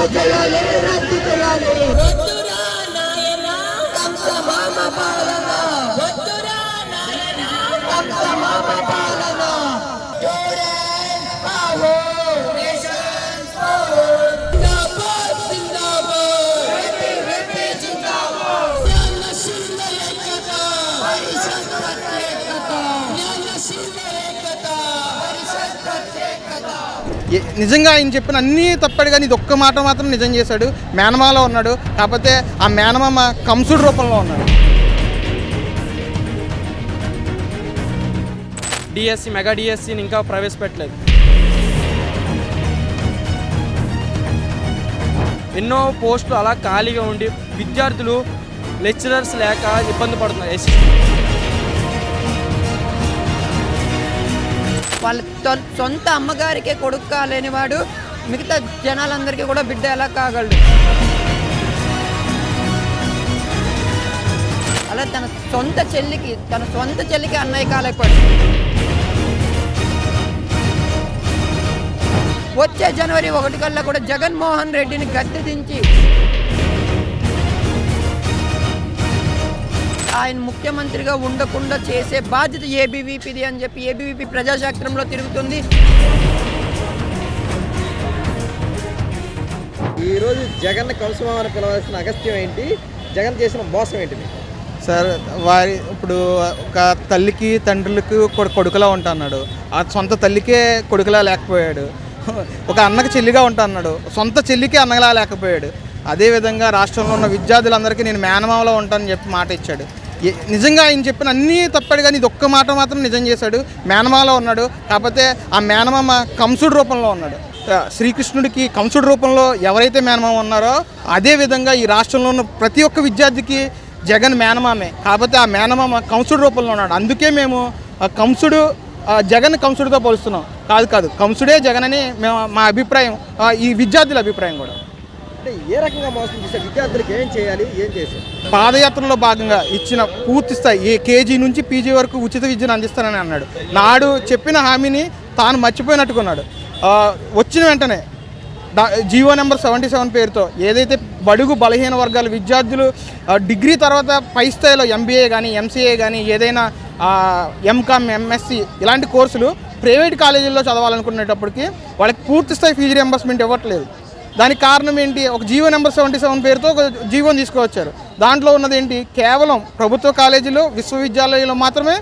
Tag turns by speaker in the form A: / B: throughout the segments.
A: Porque la
B: ley నిజంగా ఆయన చెప్పిన అన్నీ తప్పాడు కానీ ఇది ఒక్క మాట మాత్రం నిజం చేశాడు. మేనమాలో ఉన్నాడు. కాకపోతే ఆ మేనమామ కంసుడు రూపంలో ఉన్నాడు.
C: డిఎస్సి మెగా డిఎస్సిని ఇంకా ప్రవేశపెట్టలేదు. ఎన్నో పోస్టులు అలా ఖాళీగా ఉండి విద్యార్థులు లెక్చరర్స్ లేక ఇబ్బంది పడుతున్నారు.
D: వాళ్ళ సొంత అమ్మగారికే కొడుకు కాలేనివాడు మిగతా జనాలందరికీ కూడా బిడ్డ ఎలా కాగలడు? అలా తన సొంత చెల్లికి తన సొంత చెల్లికి అన్నయ్య కాలేకపోయాడు. వచ్చే జనవరి ఒకటి కల్లా కూడా జగన్మోహన్ రెడ్డిని గద్దె దించి ఆయన ముఖ్యమంత్రిగా ఉండకుండా చేసే బాధ్యత ఏబీవీపీది అని చెప్పి ఏబీవీపీ ప్రజాశాస్త్రంలో తిరుగుతుంది.
E: ఈరోజు జగన్ కంసమామని పిలవాల్సిన అగస్త్యం ఏంటి? జగన్ చేసిన మోసం ఏంటి
B: సార్ వారి ఇప్పుడు ఒక తల్లికి తండ్రులకు కొడు- కొడుకులా ఉంటా అన్నాడు ఆ సొంత తల్లికే కొడుకులా లేకపోయాడు. ఒక అన్నకి చెల్లిగా ఉంటా అన్నాడు సొంత చెల్లికి అన్నలా లేకపోయాడు. అదేవిధంగా రాష్ట్రంలో ఉన్న విద్యార్థులందరికీ నేను మేనమామలో ఉంటానని చెప్పి మాట ఇచ్చాడు. నిజంగా ఆయన చెప్పిన అన్నీ తప్పాడు కానీ ఇది ఒక్క మాట మాత్రం నిజం చేశాడు. మేనమామలో ఉన్నాడు. కాకపోతే ఆ మేనమామ కంసుడు రూపంలో ఉన్నాడు. శ్రీకృష్ణుడికి కంసుడు రూపంలో ఎవరైతే మేనమామ ఉన్నారో అదే విధంగా ఈ రాష్ట్రంలో ఉన్న ప్రతి ఒక్క విద్యార్థికి జగన్ మేనమామే. కాకపోతే ఆ మేనమామ కంసుడు రూపంలో ఉన్నాడు. అందుకే మేము ఆ కంసుడు జగన్ కంసుడితో పోలుస్తున్నాం. కాదు కాదు కంసుడే జగన్ అని మేము మా అభిప్రాయం ఈ విద్యార్థుల అభిప్రాయం కూడా.
E: అంటే ఏ రకంగా మోసం చేశారు? విద్యార్థులకు ఏం చేయాలి? ఏం చేశారు?
B: పాదయాత్రలో భాగంగా ఇచ్చిన పూర్తి స్థాయి ఏ కేజీ నుంచి పీజీ వరకు ఉచిత విద్యను అందిస్తానని అన్నాడు. నాడు చెప్పిన హామీని తాను మర్చిపోయినట్టుకున్నాడు. వచ్చిన వెంటనే జీవో నెంబర్ సెవెంటీ సెవెన్ పేరుతో ఏదైతే బడుగు బలహీన వర్గాల విద్యార్థులు డిగ్రీ తర్వాత పై స్థాయిలో ఎంబీఏ కానీ ఎంసీఏ కానీ ఏదైనా ఎంకామ్ ఎంఎస్సి ఇలాంటి కోర్సులు ప్రైవేట్ కాలేజీల్లో చదవాలనుకునేటప్పటికి వాళ్ళకి పూర్తి స్థాయి ఫీజు రియంబర్స్మెంట్ ఇవ్వట్లేదు. దానికి కారణం ఏంటి? ఒక జీవో నెంబర్ సెవెంటీ సెవెన్ పేరుతో ఒక జీవోని తీసుకువచ్చారు. దాంట్లో ఉన్నది ఏంటి? కేవలం ప్రభుత్వ కాలేజీలు విశ్వవిద్యాలయంలో మాత్రమే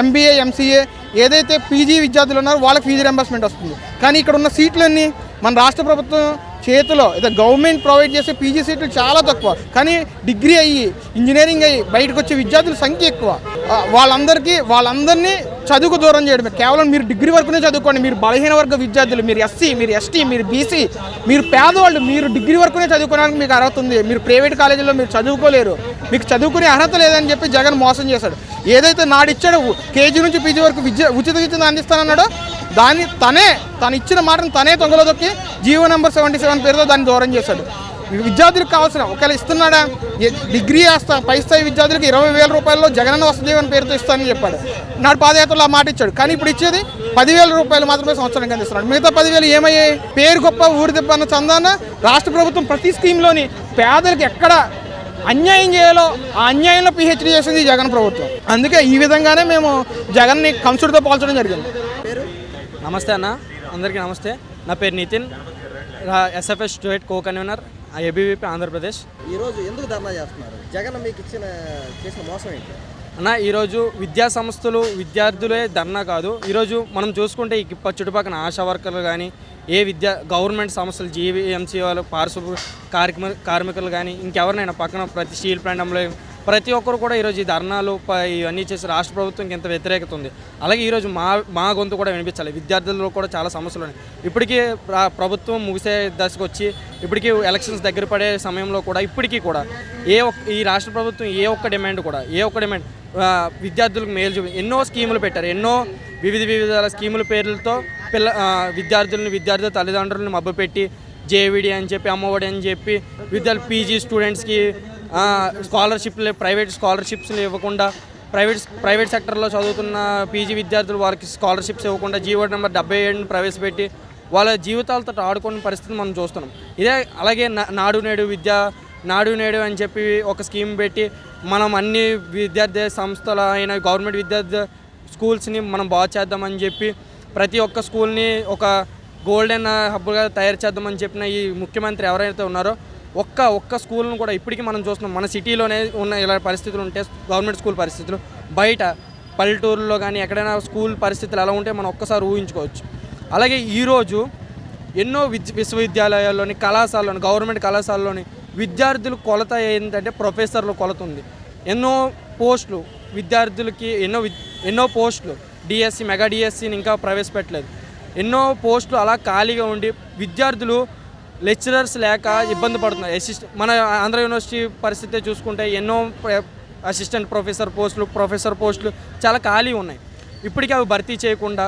B: ఎంబీఏ ఎంసీఏ ఏదైతే పీజీ విద్యార్థులు ఉన్నారో వాళ్ళకి ఫీజు రెంబర్స్మెంట్ వస్తుంది. కానీ ఇక్కడ ఉన్న సీట్లన్నీ మన రాష్ట్ర ప్రభుత్వం చేతిలో ఇదే గవర్నమెంట్ ప్రొవైడ్ చేసే పీజీ సీట్లు చాలా తక్కువ. కానీ డిగ్రీ అయ్యి ఇంజనీరింగ్ అయ్యి బయటకు వచ్చే విద్యార్థుల సంఖ్య ఎక్కువ. వాళ్ళందరికీ వాళ్ళందరినీ చదువుకు దూరం చేయడమే. కేవలం మీరు డిగ్రీ వరకునే చదువుకోండి. మీరు బలహీన వర్గ విద్యార్థులు. మీరు ఎస్సీ మీరు ఎస్టీ మీరు బీసీ మీరు పేదవాళ్ళు మీరు డిగ్రీ వరకునే చదువుకోవడానికి మీకు అర్హత ఉంది. మీరు ప్రైవేట్ కాలేజీలో మీరు చదువుకోలేరు. మీకు చదువుకునే అర్హత లేదని చెప్పి జగన్ మోసం చేశాడు. ఏదైతే నాడిచ్చాడో కేజీ నుంచి పీజీ వరకు విద్య ఉచిత విద్యను అందిస్తానన్నాడో దాన్ని తనే తను ఇచ్చిన మాటను తనే తొంగలో దొక్కి జీవో నెంబర్ సెవెంటీ సెవెన్ పేరుతో దాన్ని దూరం చేశాడు. విద్యార్థులకు కావాల్సిన ఒకవేళ ఇస్తున్నాడా? డిగ్రీ వేస్తా పై స్థాయి విద్యార్థులకు ఇరవై వేల రూపాయల్లో జగనన్న వసతిదీవెన పేరుతో ఇస్తానని చెప్పాడు. నాడు పాదయాత్రలో ఆ మాట ఇచ్చాడు. కానీ ఇప్పుడు ఇచ్చేది పదివేల రూపాయలు మాత్రమే సంవత్సరానికి అందిస్తున్నాడు. మిగతా పదివేలు ఏమయ్యాయి? పేరు గొప్ప ఊరి దెబ్బ అన్న చందాన రాష్ట్ర ప్రభుత్వం ప్రతి స్కీమ్లోని పేదలకు ఎక్కడ అన్యాయం చేయాలో ఆ అన్యాయంలో పిహెచ్డీ చేసింది జగన్ ప్రభుత్వం. అందుకే ఈ విధంగానే మేము జగన్ని కంసుడితో పోల్చడం జరిగింది.
C: నమస్తే అన్న. అందరికీ నమస్తే. నా పేరు Nitin. SFS state co convener ABVP Andhra Pradesh.
E: ఈరోజు ఎందుకు ధర్నా చేస్తున్నారు? జగన్ మీకు ఇచ్చిన చేసిన మోసం ఏంటి?
C: అన్న ఈరోజు విద్యా సంస్థలు విద్యార్థులే ధర్నా కాదు. ఈరోజు మనం చూసుకుంటే ఈ చుట్టుపక్కల ఆశా వర్కర్లు కానీ ఏ విద్యా గవర్నమెంట్ సంస్థలు జీవీఎంసీ వాళ్ళు పారిశుభ్ర కార్మిక కార్మికులు కానీ ఇంకెవరినైనా పక్కన ప్రతి స్టీల్ ప్లాంట్ ప్రతి ఒక్కరు కూడా ఈరోజు ఈ ధర్నాలు ఇవన్నీ చేసి రాష్ట్ర ప్రభుత్వంకి ఎంత వ్యతిరేకత ఉంది. అలాగే ఈరోజు మా మా గొంతు కూడా వినిపించాలి. విద్యార్థుల్లో కూడా చాలా సమస్యలు ఉన్నాయి. ఇప్పటికీ ప్రభుత్వం ముగిసే దశకు వచ్చి ఇప్పటికీ ఎలక్షన్స్ దగ్గర పడే సమయంలో కూడా ఇప్పటికీ కూడా ఏ ఒక్క ఈ రాష్ట్ర ప్రభుత్వం ఏ ఒక్క డిమాండ్ కూడా ఏ ఒక్క డిమాండ్ విద్యార్థులకు మేలు చూపి ఎన్నో స్కీములు పెట్టారు. ఎన్నో వివిధ వివిధ స్కీముల పేర్లతో పిల్ల విద్యార్థులను విద్యార్థుల తల్లిదండ్రులను మబ్బపెట్టి జేవిడి అని చెప్పి అమ్మఒడి అని చెప్పి విద్యార్థి పీజీ స్టూడెంట్స్కి స్కాలర్షిప్లు ప్రైవేట్ స్కాలర్షిప్స్లు ఇవ్వకుండా ప్రైవేట్ ప్రైవేట్ సెక్టర్లో చదువుతున్న పీజీ విద్యార్థులు వారికి స్కాలర్షిప్స్ ఇవ్వకుండా జీవో నెంబర్ డెబ్బై ఏడుని ప్రవేశపెట్టి వాళ్ళ జీవితాలతో ఆడుకునే పరిస్థితి మనం చూస్తున్నాం. ఇదే అలాగే నా- నాడు నేడు విద్య నాడు నేడు అని చెప్పి ఒక స్కీమ్ పెట్టి మనం అన్ని విద్యార్థి సంస్థల అయిన గవర్నమెంట్ విద్యార్థి స్కూల్స్ని మనం బాగు చేద్దామని చెప్పి ప్రతి ఒక్క స్కూల్ని ఒక గోల్డెన్ హబ్బుగా తయారు చేద్దామని చెప్పిన ఈ ముఖ్యమంత్రి ఎవరైతే ఉన్నారో ఒక్క ఒక్క స్కూల్ను కూడా ఇప్పటికీ మనం చూస్తున్నాం. మన సిటీలోనే ఉన్న ఇలా పరిస్థితులు ఉంటే గవర్నమెంట్ స్కూల్ పరిస్థితులు బయట పల్లెటూరులో కానీ ఎక్కడైనా స్కూల్ పరిస్థితులు ఎలా ఉంటే మనం ఒక్కసారి ఊహించుకోవచ్చు. అలాగే ఈరోజు ఎన్నో విద్య విశ్వవిద్యాలయాల్లోని కళాశాలలోని గవర్నమెంట్ కళాశాలలోని విద్యార్థులు కొలత ఏంటంటే ప్రొఫెసర్లు కొలత ఉంది. ఎన్నో పోస్టులు విద్యార్థులకి ఎన్నో ఎన్నో పోస్టులు డిఎస్సి మెగా డిఎస్సిని ఇంకా ప్రవేశపెట్టలేదు. ఎన్నో పోస్టులు అలా ఖాళీగా ఉండి విద్యార్థులు లెక్చరర్స్ లేక ఇబ్బంది పడుతున్నారు. అసిస్ట్ మన ఆంధ్ర యూనివర్సిటీ పరిస్థితి చూసుకుంటే ఎన్నో అసిస్టెంట్ ప్రొఫెసర్ పోస్టులు ప్రొఫెసర్ పోస్టులు చాలా ఖాళీ ఉన్నాయి. ఇప్పటికీ అవి భర్తీ చేయకుండా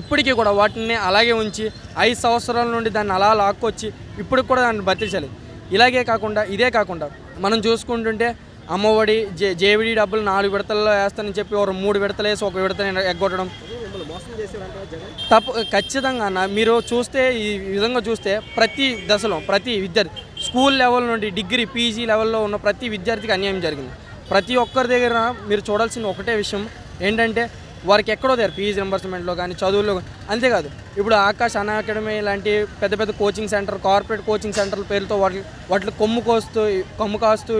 C: ఇప్పటికీ కూడా వాటిని అలాగే ఉంచి ఐదు సంవత్సరాల నుండి దాన్ని అలా లాక్కొచ్చి ఇప్పటికి కూడా దాన్ని భర్తీ చేయలేదు. ఇలాగే కాకుండా ఇదే కాకుండా మనం చూసుకుంటుంటే అమ్మఒడి జే జేవిడి డబ్బులు నాలుగు విడతల్లో వేస్తానని చెప్పి ఒక మూడు విడతలు వేసి ఒక విడత ఎగ్గొట్టడం
E: మిమ్మల్ని మోసం చేసేవారంటారా జగన్
C: తప్పు ఖచ్చితంగా అన్న. మీరు చూస్తే ఈ విధంగా చూస్తే ప్రతి దశలో ప్రతి విద్యార్థి స్కూల్ లెవెల్ నుండి డిగ్రీ పీజీ లెవెల్లో ఉన్న ప్రతి విద్యార్థికి అన్యాయం జరిగింది. ప్రతి ఒక్కరి దగ్గర మీరు చూడాల్సిన ఒకటే విషయం ఏంటంటే వారికి ఎక్కడో దగ్గర ఫీజు రింబర్స్మెంట్లో కానీ చదువుల్లో కానీ అంతేకాదు. ఇప్పుడు ఆకాశ్ అన్ అకాడమీ లాంటి పెద్ద పెద్ద కోచింగ్ సెంటర్ కార్పొరేట్ కోచింగ్ సెంటర్ల పేరుతో వాటి వాటిని కొమ్ము కోస్తూ కొమ్ము కాస్తూ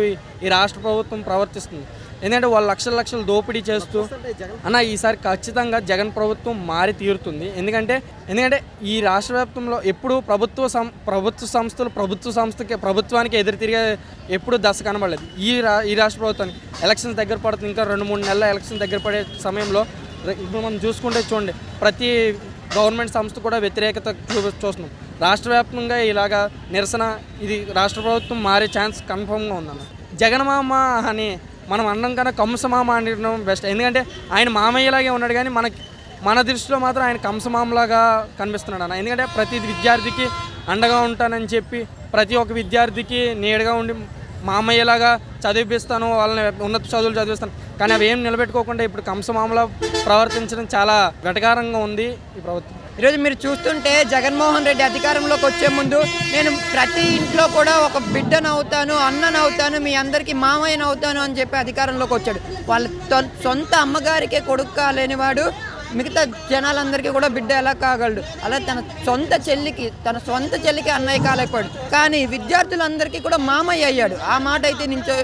C: ఈ రాష్ట్ర ప్రభుత్వం ప్రవర్తిస్తుంది. ఎందుకంటే వాళ్ళు లక్షల లక్షలు దోపిడీ చేస్తూ అన్న ఈసారి ఖచ్చితంగా జగన్ ప్రభుత్వం మారి తీరుతుంది. ఎందుకంటే ఎందుకంటే ఈ రాష్ట్ర వ్యాప్తంలో ఎప్పుడు ప్రభుత్వ సం ప్రభుత్వ సంస్థలు ప్రభుత్వ సంస్థకి ప్రభుత్వానికి ఎదురు తిరిగే ఎప్పుడు దశ కనబడలేదు. ఈ రా ఈ రాష్ట్ర ప్రభుత్వానికి ఎలక్షన్స్ దగ్గర పడుతుంది. ఇంకా రెండు మూడు నెలల ఎలక్షన్ దగ్గర పడే సమయంలో ఇప్పుడు మనం చూసుకుంటే చూడండి ప్రతి గవర్నమెంట్ సంస్థ కూడా వ్యతిరేకత చూ చూస్తున్నాం. రాష్ట్ర వ్యాప్తంగా ఇలాగా నిరసన ఇది రాష్ట్ర ప్రభుత్వం మారే ఛాన్స్ కన్ఫర్మ్గా ఉందన్న. జగన్మామ అని మనం అన్నం కన్నా కంసమామ అనడం బెస్ట్ ఎందుకంటే ఆయన మామయ్యలాగే ఉన్నాడు కానీ మనకి మన దృష్టిలో మాత్రం ఆయన కంసమామలాగా కనిపిస్తున్నాడు అన్న. ఎందుకంటే ప్రతి విద్యార్థికి అండగా ఉంటానని చెప్పి ప్రతి ఒక్క విద్యార్థికి నీడగా ఉండి మామయ్యలాగా చదివిపిస్తాను వాళ్ళని ఉన్నత చదువులు చదివిస్తాను. కానీ అవి ఏం నిలబెట్టుకోకుండా ఇప్పుడు కంసమామలా ప్రవర్తించడం చాలా వెటకారంగా ఉంది ఈ ప్రభుత్వం.
D: ఈరోజు మీరు చూస్తుంటే జగన్మోహన్ రెడ్డి అధికారంలోకి వచ్చే ముందు నేను ప్రతి ఇంట్లో కూడా ఒక బిడ్డను అవుతాను అవుతాను మీ అందరికీ మామయ్యను అవుతాను అని చెప్పి అధికారంలోకి వచ్చాడు. వాళ్ళ సొంత అమ్మగారికే కొడుకు కాలేనివాడు మిగతా జనాలందరికీ కూడా బిడ్డ ఎలా కాగలడు? అలా తన సొంత చెల్లికి తన సొంత చెల్లికి అన్నయ్య కాలేకపోయాడు. కానీ విద్యార్థులందరికీ కూడా మామయ్య అయ్యాడు. ఆ మాట అయితే నించో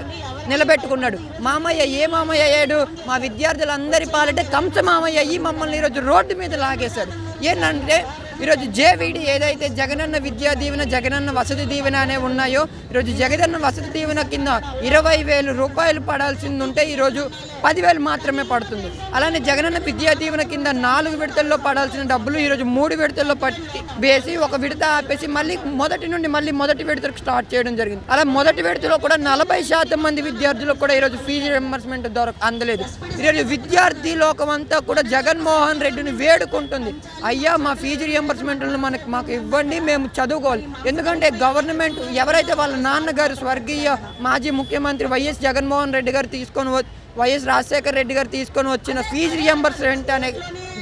D: నిలబెట్టుకున్నాడు. మామయ్య ఏ మామయ్య అయ్యాడు? మా విద్యార్థులందరి పాలంటే కంచ మామయ్య అయ్యి మమ్మల్ని ఈరోజు రోడ్డు మీద లాగేశాడు. ఏంటంటే ఈరోజు జేవిడి ఏదైతే జగనన్న విద్యా దీవెన జగనన్న వసతి దీవెన అనే ఉన్నాయో ఈరోజు జగనన్న వసతి దీవెన కింద ఇరవై వేలు రూపాయలు పడాల్సింది ఉంటే ఈరోజు పదివేలు మాత్రమే పడుతుంది. అలానే జగనన్న విద్యా దీవెన కింద నాలుగు విడతల్లో పడాల్సిన డబ్బులు ఈరోజు మూడు విడతల్లో పట్టి వేసి ఒక విడత ఆపేసి మళ్ళీ మొదటి నుండి మళ్ళీ మొదటి విడతకు స్టార్ట్ చేయడం జరిగింది. అలా మొదటి విడతలో కూడా నలభై శాతం మంది విద్యార్థులకు కూడా ఈరోజు ఫీజు రింబర్స్మెంట్ దొరక అందలేదు. ఈరోజు విద్యార్థి లోకం అంతా కూడా జగన్మోహన్ రెడ్డిని వేడుకుంటుంది. అయ్యా మా ఫీజు రియంబర్స్మెంట్లను మనకి మాకు ఇవ్వండి మేము చదువుకోవాలి. ఎందుకంటే గవర్నమెంట్ ఎవరైతే వాళ్ళ నాన్నగారు స్వర్గీయ మాజీ ముఖ్యమంత్రి వైఎస్ జగన్మోహన్ రెడ్డి గారు తీసుకొని వైఎస్ రాజశేఖర రెడ్డి గారు తీసుకొని వచ్చిన ఫీజు రియంబర్స్మెంట్ అనే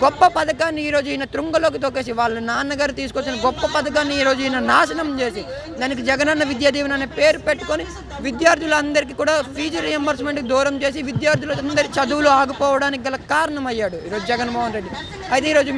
D: గొప్ప పథకాన్ని ఈరోజు ఈయన తృంగలోకి తొక్కేసి వాళ్ళ నాన్నగారు తీసుకొచ్చిన గొప్ప పథకాన్ని ఈరోజు ఈయన నాశనం చేసి దానికి జగనన్న విద్యా దీవెన అనే పేరు పెట్టుకొని విద్యార్థులందరికీ కూడా ఫీజు రియంబర్స్మెంట్కి దూరం చేసి విద్యార్థులందరి చదువులు ఆగిపోవడానికి గల కారణం అయ్యాడు ఈరోజు జగన్మోహన్ రెడ్డి. అయితే ఈరోజు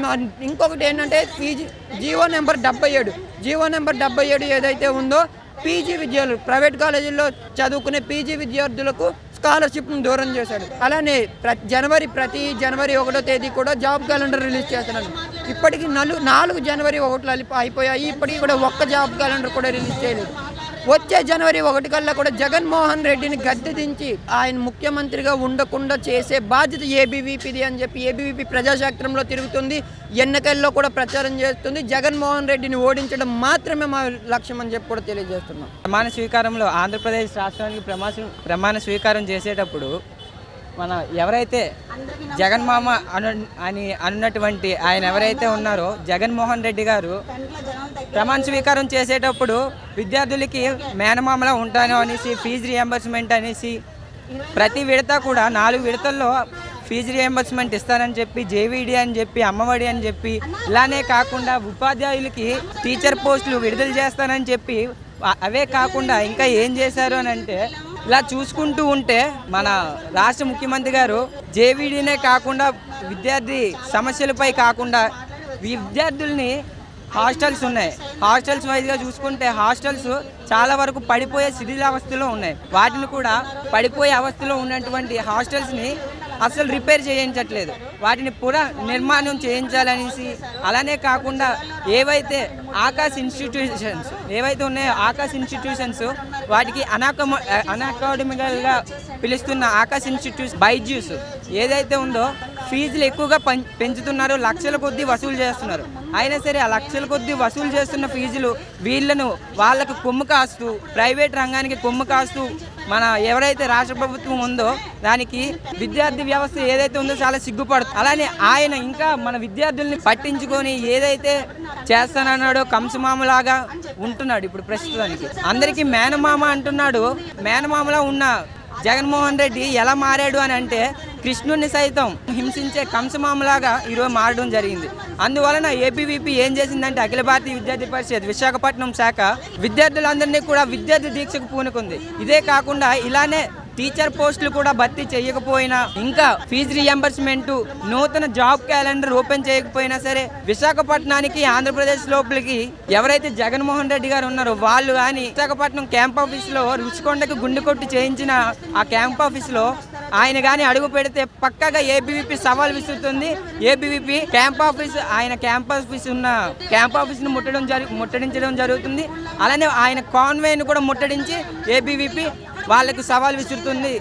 D: ఇంకొకటి ఏంటంటే పీజీ జీవో నెంబర్ డెబ్బై ఏడు. జీవో నెంబర్ డెబ్బై ఏడు ఏదైతే ఉందో పీజీ విద్యార్థులు ప్రైవేట్ కాలేజీల్లో చదువుకునే పీజీ విద్యార్థులకు స్కాలర్షిప్ను దూరం చేశాడు? అలానే ప్రతి జనవరి ప్రతి జనవరి ఒకటో తేదీ కూడా జాబ్ క్యాలెండర్ రిలీజ్ చేస్తున్నాడు. ఇప్పటికీ నలు నాలుగు జనవరి ఒకటి అయిపోయాయి. ఇప్పటికీ కూడా ఒక్క జాబ్ క్యాలెండర్ కూడా రిలీజ్ చేయలేదు. వచ్చే జనవరి ఒకటి కల్లా కూడా జగన్మోహన్ రెడ్డిని గద్దె దించి ఆయన ముఖ్యమంత్రిగా ఉండకుండా చేసే బాధ్యత ఏబీవీపీది అని చెప్పి ఏబీవీపీ ప్రజాశాస్త్రంలో తిరుగుతుంది ఎన్నికల్లో కూడా ప్రచారం చేస్తుంది. జగన్మోహన్ రెడ్డిని ఓడించడం మాత్రమే మా లక్ష్యం అని చెప్పి కూడా తెలియజేస్తున్నాం.
F: ప్రమాణ స్వీకారంలో ఆంధ్రప్రదేశ్ రాష్ట్రానికి ప్రమాణ ప్రమాణ స్వీకారం చేసేటప్పుడు మన ఎవరైతే జగన్మామ అను అని అన్నటువంటి ఆయన ఎవరైతే ఉన్నారో జగన్మోహన్ రెడ్డి గారు ప్రమాణ స్వీకారం చేసేటప్పుడు విద్యార్థులకి మేనమామలా ఉంటాను అనేసి ఫీజు రియంబర్స్మెంట్ అనేసి ప్రతి విడత కూడా నాలుగు విడతల్లో ఫీజు రియంబర్స్మెంట్ ఇస్తానని చెప్పి జేవీడి అని చెప్పి అమ్మఒడి అని చెప్పి ఇలానే కాకుండా ఉపాధ్యాయులకి టీచర్ పోస్టులు విడుదల చేస్తానని చెప్పి అవే కాకుండా ఇంకా ఏం చేశారు అని అంటే ఇలా చూసుకుంటూ ఉంటే మన రాష్ట్ర ముఖ్యమంత్రి గారు జేవీడీనే కాకుండా విద్యార్థి సమస్యలపై కాకుండా విద్యార్థుల్ని హాస్టల్స్ ఉన్నాయి. హాస్టల్స్ వైజ్గా చూసుకుంటే హాస్టల్స్ చాలా వరకు పడిపోయే శిథిలావస్థలో ఉన్నాయి. వాటిని కూడా పడిపోయే అవస్థలో ఉన్నటువంటి హాస్టల్స్ని అసలు రిపేర్ చేయించట్లేదు. వాటిని పునః నిర్మాణం చేయించాలనేసి అలానే కాకుండా ఏవైతే ఆకాశ్ ఇన్స్టిట్యూషన్స్ ఏవైతే ఉన్నాయో ఆకాశ్ ఇన్స్టిట్యూషన్స్ వాటికి అనాకమ అనాకాడమికల్గా పిలుస్తున్న ఆకాశ్ ఇన్స్టిట్యూట్ బైజ్యూస్ ఏదైతే ఉందో ఫీజులు ఎక్కువగా పెంచుతున్నారు లక్షల కొద్దీ వసూలు చేస్తున్నారు. అయినా సరే ఆ లక్షల కొద్దీ వసూలు చేస్తున్న ఫీజులు వీళ్ళను వాళ్ళకు కొమ్ము కాస్తూ ప్రైవేట్ రంగానికి కొమ్ము కాస్తూ మన ఎవరైతే రాష్ట్ర ప్రభుత్వం ఉందో దానికి విద్యార్థి వ్యవస్థ ఏదైతే ఉందో చాలా సిగ్గుపడుతుంది అలానే ఆయన ఇంకా మన విద్యార్థుల్ని పట్టించుకొని ఏదైతే చేస్తానన్నాడో కంసమామలాగా ఉంటున్నాడు ఇప్పుడు ప్రస్తుతానికి. అందరికీ మేనమామ అంటున్నాడు మేనమామలా ఉన్న జగన్మోహన్ రెడ్డి ఎలా మారాడు అని అంటే కృష్ణుడిని సైతం హింసించే కంసమామలాగా ఈరోజు మారడం జరిగింది. అందువలన ఏపీవీపీ ఏం చేసిందంటే అఖిల భారతీయ విద్యార్థి పరిషత్ విశాఖపట్నం శాఖ విద్యార్థులందరినీ కూడా విద్యార్థి దీక్షకు పూనుకుంది. ఇదే కాకుండా ఇలానే టీచర్ పోస్టులు కూడా భర్తీ చేయకపోయినా ఇంకా ఫీజు రియంబర్స్మెంట్ నూతన జాబ్ క్యాలెండర్ ఓపెన్ చేయకపోయినా సరే విశాఖపట్నానికి ఆంధ్రప్రదేశ్ లోపలికి ఎవరైతే జగన్మోహన్ రెడ్డి గారు ఉన్నారో వాళ్ళు కానీ విశాఖపట్నం క్యాంప్ ఆఫీస్లో రుచికొండకు గుండె కొట్టి చేయించిన ఆ క్యాంప్ ఆఫీస్లో ఆయన కానీ అడుగు పెడితే పక్కగా ఏబీవీపీ సవాల్ విసురుతుంది. ఏబీవీపీ క్యాంప్ ఆఫీస్ ఆయన క్యాంప్ ఆఫీస్ ఉన్న క్యాంప్ ఆఫీస్ను ముట్టడం జరి ముట్టడించడం జరుగుతుంది. అలానే ఆయన కాన్వేను కూడా ముట్టడించి ఏబీవీపీ వాళ్ళకు సవాల్ విసురుతుంది.